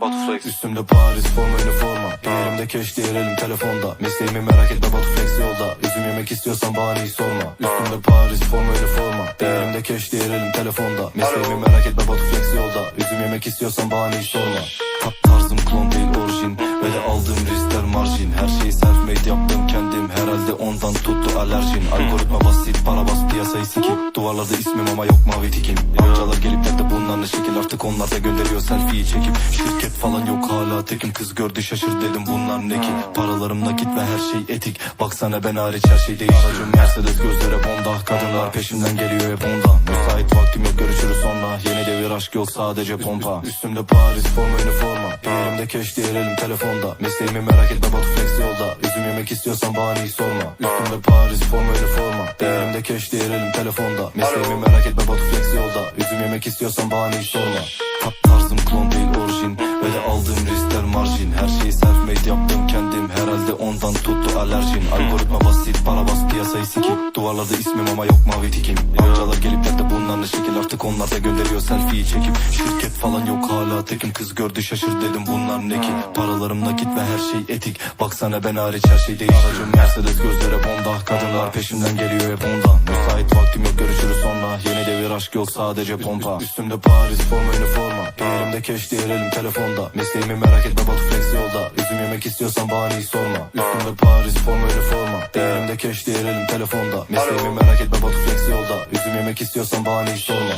Batu Flex. Üstümde Paris forma üniforma. Elimde keş diğer elim telefonda. Mesleğimi merak etme Batu Flex yolda. Üzüm yemek istiyorsan bahaneyi sorma. Üstümde Paris forma üniforma. Elimde keş diğer elim telefonda. Mesleğimi merak etme Batu Flex yolda. Üzüm yemek istiyorsan bahaneyi sorma. Ta- Tarzım klon değil orijin. Ve de aldığım riskler marjin. Her şeyi self made yaptım kendim. Herhalde ondan tuttu alerjin. Algoritma basit para bas piyasayı sikip. Duvarlarda ismim ama yok mavi tikim. Amcalar gelip de bunlar ne şekil Artık onlar da gönderiyor selfie'yi çekip. Şirket falan yok hala tekim. Kız gördü şaşır dedim bunlar ne ki? Paralarım nakit ve her şey etik. Baksana ben hariç her şey değişti Aracım Mercedes gözlere bonda. Kadınlar peşimden geliyor hep ondan. Müsait vaktim yok görüşürüz sonra. Yeni devir aşk yok sadece pompa. Üstümde Paris forma üniforma. Elimde keş diğer elim telefonda. Mesleğimi merak etme Batu Flex yolda. Üzüm yemek istiyorsan bahaneyi sorma. Üstümde Paris forma üniforma. Elimde keş diğer elim telefonda. Mesleğimi merak etme Batu Üzüm yemek istiyorsan bahaneyi sorma Ta- Tarzım klon değil orijin Ve de aldığım riskler marjin. Her şeyi self made yaptım kendim. Herhalde ondan tuttu alerjin. Algoritma basit para bas piyasayı sikip. Duvarlarda ismim ama yok mavi tikim. Amcalar gelip de bunlar ne şekil? Artık onlar da gönderiyor selfie'yi çekip. Şirket falan yok hala tekim. Kız gördü şaşır dedim bunlar ne ki? Paralarım nakit ve her şey etik. Baksana ben hariç her şey değişti Aracım Mercedes gözlere bonda Kadınlar peşimden geliyor hep ondan. Müsait vaktim yok görüşürüz sonra aşk yok sadece pompa. Üstümde Paris forma üniforma. Elimde keş diğer telefonda. Mesleğimi merak etme Batu Flex yolda. Üzüm yemek istiyorsan bahaneyi sorma. Üstümde Paris forma üniforma. Elimde keş diğer telefonda. Mesleğimi merak etme Batu Flex yolda. Üzüm yemek istiyorsan bahaneyi sorma